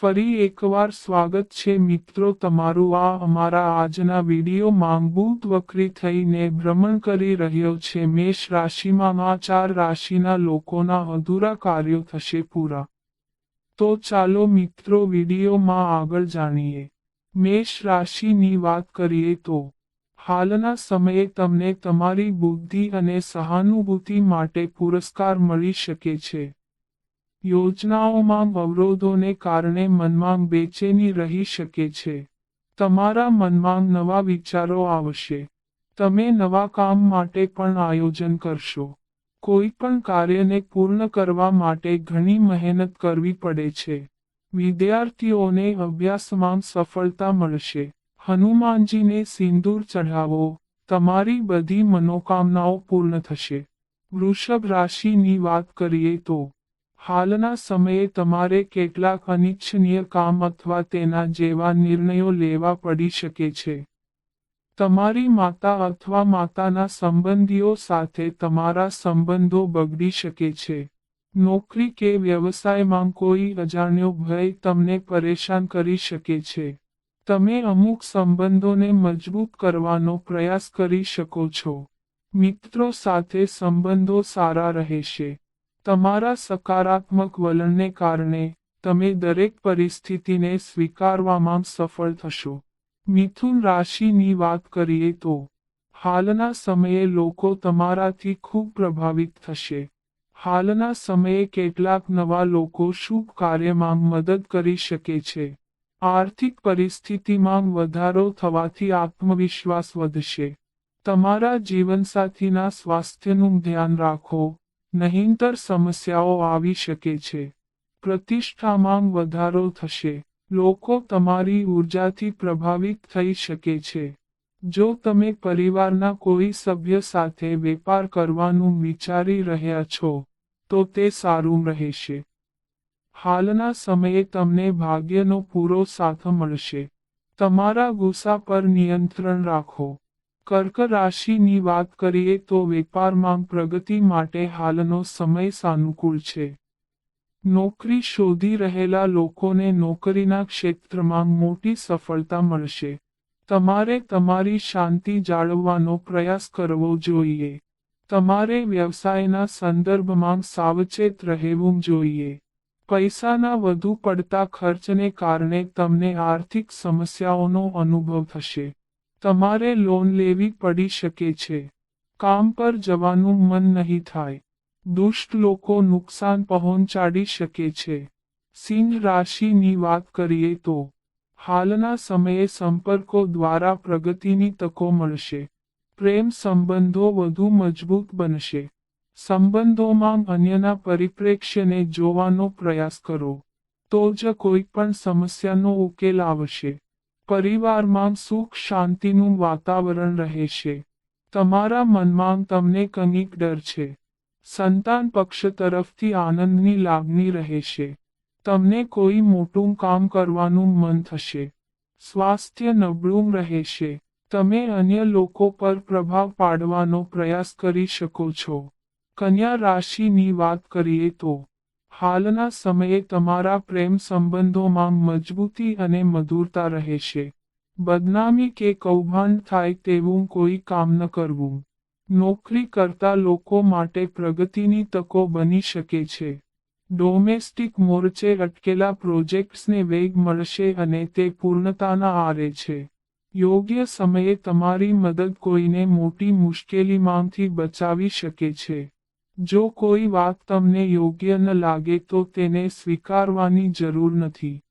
ફરી એકવાર સ્વાગત છે મિત્રો તમારું આ અમારા આજના વિડીયોમાં બુધ વક્રી થઈને ભ્રમણ કરી રહ્યો છે. મેષ રાશિમાં આ ચાર રાશિના લોકોના અધૂરા કાર્યો થશે પૂરા. તો ચાલો મિત્રો વિડીયોમાં આગળ જાણીએ. મેષ રાશિની વાત કરીએ તો હાલના સમયે તમને તમારી બુદ્ધિ અને સહાનુભૂતિ માટે પુરસ્કાર મળી શકે છે. યોજનાઓમાં અવરોધોને કારણે મનમાં બેચેની રહી શકે છે. તમારા મનમાં નવા વિચારો આવશે. તમે નવા કામ માટે પણ આયોજન કરશો. કોઈ પણ કાર્યને પૂર્ણ કરવા માટે ઘણી મહેનત કરવી પડે છે. વિદ્યાર્થીઓને અભ્યાસમાં સફળતા મળશે. હનુમાનજીને સિંદૂર ચઢાવો. તમારી બધી મનોકામનાઓ પૂર્ણ થશે. વૃષભ રાશિની વાત કરીએ તો હાલના સમયે તમારે કેટલાક અનિચ્છનીય કામ અથવા તેના જેવા નિર્ણયો લેવા પડી શકે છે. તમારી માતા અથવા માતાના સંબંધીઓ સાથે તમારા સંબંધો બગડી શકે છે. નોકરી કે વ્યવસાયમાં કોઈ અજાણ્યો ભય તમને પરેશાન કરી શકે છે. તમે અમુક સંબંધોને મજબૂત કરવાનો પ્રયાસ કરી શકો છો. મિત્રો સાથે સંબંધો સારા રહેશે. તમારા સકારાત્મક વલણને કારણે તમે દરેક પરિસ્થિતિને સ્વીકારવામાં સફળ થશો. મિથુન રાશિની વાત કરીએ તો, હાલના સમયે લોકો તમારાથી ખૂબ પ્રભાવિત થશે. હાલના સમયે કેટલાક નવા લોકો શુભ કાર્યમાં મદદ કરી શકે છે. આર્થિક પરિસ્થિતિમાં વધારો થવાથી આત્મવિશ્વાસ વધશે. તમારા જીવનસાથીના સ્વાસ્થ્યનું ધ્યાન રાખો. નહીંતર સમસ્યાઓ આવી શકે છે. પ્રતિષ્ઠામાં વધારો થશે. લોકો તમારી ઉર્જાથી પ્રભાવિત થઈ શકે છે. જો તમે પરિવારના કોઈ સભ્ય સાથે વેપાર કરવાનું વિચારી રહ્યા છો, તો તે સારું રહેશે. હાલના સમયે તમને ભાગ્યનો પૂરો સાથ મળશે. તમારા ગુસ્સા પર નિયંત્રણ રાખો. કર્ક રાશિની વાત કરીએ તો વેપારમાં પ્રગતિ માટે હાલનો સમય સાનુકૂળ છે. નોકરી શોધી રહેલા લોકોને નોકરીના ક્ષેત્રમાં મોટી સફળતા મળશે. તમારે તમારી શાંતિ જાળવવાનો પ્રયાસ કરવો જોઈએ. તમારે વ્યવસાયના સંદર્ભમાં સાવચેત રહેવું જોઈએ. પૈસાના વધુ પડતા ખર્ચને કારણે તમને આર્થિક સમસ્યાઓનો અનુભવ થશે. તમારે લોન લેવી પડી શકે છે. કામ પર જવાનું મન નહીં થાય. દુષ્ટ લોકો નુકસાન પહોંચાડી શકે છે. સિંહ રાશિની વાત કરીએ તો, હાલના સમયે સંપર્કો દ્વારા પ્રગતિની તકો મળશે. પ્રેમ સંબંધો વધુ મજબૂત બનશે. સંબંધોમાં અન્યના પરિપ્રેક્ષ્યને જોવાનો પ્રયાસ કરો. તો જ કોઈ પણ સમસ્યાનો ઉકેલ આવશે. પરિવારમાં સુખ શાંતિનું વાતાવરણ રહેશે તમારા મનમાં તમને કંઈક ડર છે. સંતાન પક્ષ તરફથી આનંદની લાગણી રહેશે તમને કોઈ મોટું કામ કરવાનું મન થશે. સ્વાસ્થ્ય નબળું રહેશે તમે અન્ય લોકો પર પ્રભાવ પાડવાનો પ્રયાસ કરી શકો છો. કન્યા રાશિની વાત કરીએ તો હાલના સમયે તમારા પ્રેમ સંબંધોમાં મજબૂતી અને મધુરતા રહેશે બદનામી કે કૌભાંડ થાય તેવું કોઈ કામ ન કરવું. નોકરી કરતા લોકો માટે પ્રગતિની તકો બની શકે છે. ડોમેસ્ટિક મોરચે અટકેલા પ્રોજેક્ટ્સને વેગ મળશે અને તે પૂર્ણતાના આરે છે. યોગ્ય સમયે તમારી મદદ કોઈને મોટી મુશ્કેલીમાંથી બચાવી શકે છે. જો કોઈ વાત તમને યોગ્ય ન લાગે તો તેને સ્વીકારવાની જરૂર નથી.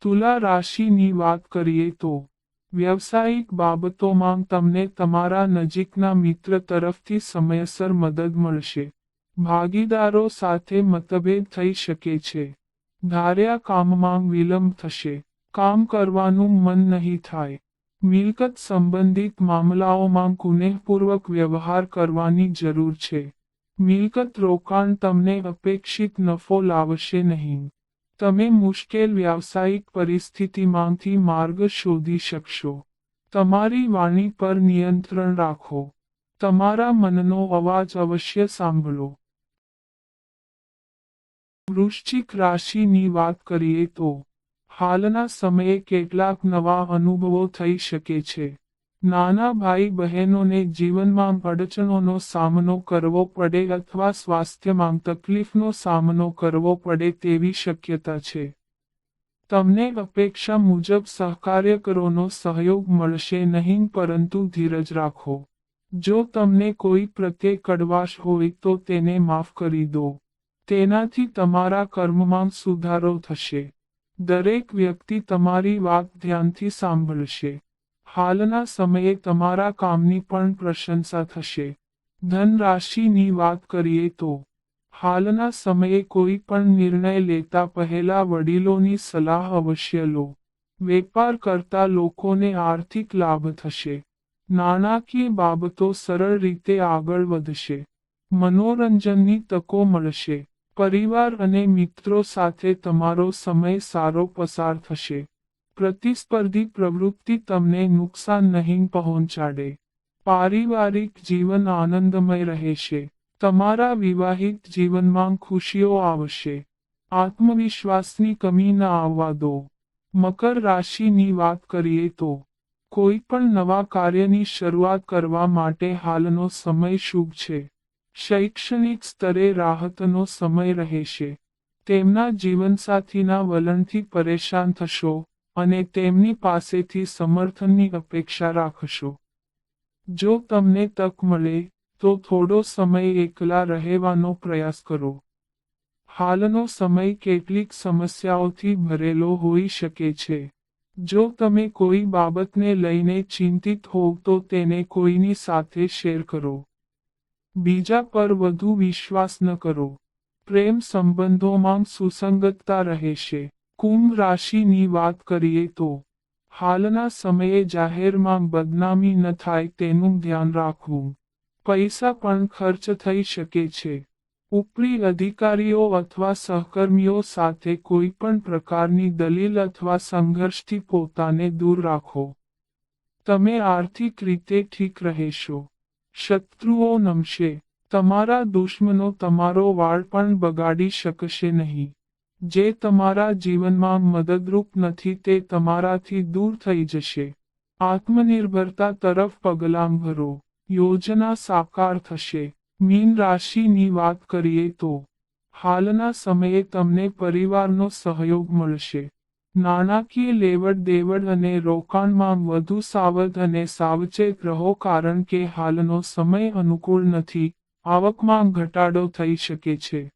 તુલા રાશિની વાત કરીએ તો, વ્યવસાયિક બાબતોમાં તમને તમારા નજીકના મિત્ર તરફથી સમયસર મદદ મળશે. ભાગીદારો સાથે મતભેદ થઈ શકે છે. ધાર્યા કામમાં વિલંબ થશે. કામ કરવાનું મન નહીં થાય. મિલકત સંબંધિત મામલાઓમાં કુનેહપૂર્વક વ્યવહાર કરવાની જરૂર છે. મિલકત રોકાણ તમને અપેક્ષિત નફો લાવશે નહીં. તમે મુશ્કેલ વ્યાવસાયિક પરિસ્થિતિમાંથી માર્ગ શોધી શકશો. તમારી વાણી પર નિયંત્રણ રાખો. તમારા મનનો અવાજ અવશ્ય સાંભળો. વૃશ્ચિક રાશિની વાત કરીએ તો, હાલના સમયે કેટલાક નવા અનુભવો થઈ શકે છે. નાના ભાઈ બહેનોને જીવનમાં અડચણોનો સામનો કરવો પડે અથવા સ્વાસ્થ્યમાં તકલીફનો સામનો કરવો પડે તેવી શક્યતા છે. તમને અપેક્ષા મુજબ સહકાર્યકરોનો સહયોગ મળશે નહીં પરંતુ ધીરજ રાખો. જો તમને કોઈ પ્રત્યે કડવાશ હોય તો તેને માફ કરી દો. તેનાથી તમારા કર્મમાં સુધારો થશે. દરેક વ્યક્તિ તમારી વાત ધ્યાનથી સાંભળશે. હાલના સમયે તમારા કામની પણ પ્રશંસા થશે. ધન રાશિની વાત કરીએ તો, હાલના સમયે કોઈ પણ નિર્ણય લેતા પહેલા વડીલોની સલાહ અવશ્ય લો. વેપાર કરતા લોકોને આર્થિક લાભ થશે. નાણાકીય બાબતો સરળ રીતે આગળ વધશે. મનોરંજનની તકો મળશે. પરિવાર અને મિત્રો સાથે તમારો સમય સારો પસાર થશે. પ્રતિસ્પર્ધી પ્રવૃત્તિ તમને નુકસાન નહીં પહોંચાડે. પારિવારિક જીવન આનંદમય રહેશે. તમારા વિવાહિત જીવનમાં ખુશીઓ આવશે. આત્મવિશ્વાસની કમી ન આવવા દો. મકર રાશિની વાત કરીએ તો, કોઈ પણ નવા કાર્યની શરૂઆત કરવા માટે હાલનો સમય શુભ છે. શૈક્ષણિક સ્તરે રાહતનો સમય રહેશે. તેમના જીવનસાથીના વલણથી પરેશાન થશો. અને તેમની પાસેથી સમર્થનની અપેક્ષા રાખશો. જો તમને તક મળે, તો થોડો સમય એકલા રહેવાનો પ્રયાસ કરો. હાલનો સમય કેટલીક સમસ્યાઓથી ભરેલો હોઈ શકે છે. જો તમે કોઈ બાબતને લઈને ચિંતિત હોવ, તો તેને કોઈની સાથે શેર કરો. બીજા પર વધુ વિશ્વાસ ન કરો. પ્રેમ સંબંધોમાં સુસંગતતા રહેશે. કુંભ રાશિની વાત કરીએ તો, હાલના સમયે જાહેરમાં બદનામી ન થાય તેનું ધ્યાન રાખવું. પૈસા પણ ખર્ચ થઈ શકે છે. ઉપરી અધિકારીઓ અથવા સહકર્મીઓ સાથે કોઈ પણ પ્રકારની દલીલ અથવા સંઘર્ષથી પોતાને દૂર રાખો. તમે આર્થિક રીતે ઠીક રહેશો. શત્રુઓ નમશે. તમારા દુશ્મનો તમારો વાળ પણ બગાડી શકશે નહીં. જે તમારા જીવનમાં મદદરૂપ નથી તે તમારાથી દૂર થઈ જશે. આત્મનિર્ભરતા તરફ પગલાં ભરો. યોજના સાકાર થશે. મીન રાશિની વાત કરીએ તો, હાલના સમયે તમને પરિવારનો સહયોગ મળશે. નાણાકીય લેવડ દેવડ અને રોકાણમાં વધુ સાવધ અને સાવચેત રહો કારણ કે હાલનો સમય અનુકૂળ નથી. આવકમાં ઘટાડો થઈ શકે છે.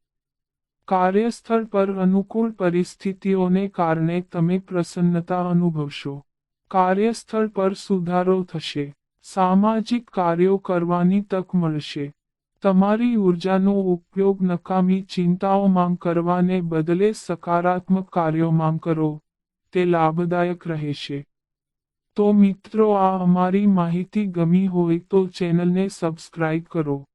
કાર્યસ્થળ પર અનુકૂળ પરિસ્થિતિઓને કારણે તમે પ્રસન્નતા અનુભવશો. કાર્યસ્થળ પર સુધારો થશે. સામાજિક કાર્યો કરવાની તક મળશે. તમારી ઉર્જાનો ઉપયોગ નકામી ચિંતાઓમાં કરવાને બદલે સકારાત્મક કાર્યોમાં કરો. તે લાભદાયક રહેશે. તો મિત્રો, આ અમારી માહિતી ગમી હોય તો ચેનલને સબસ્ક્રાઇબ કરો.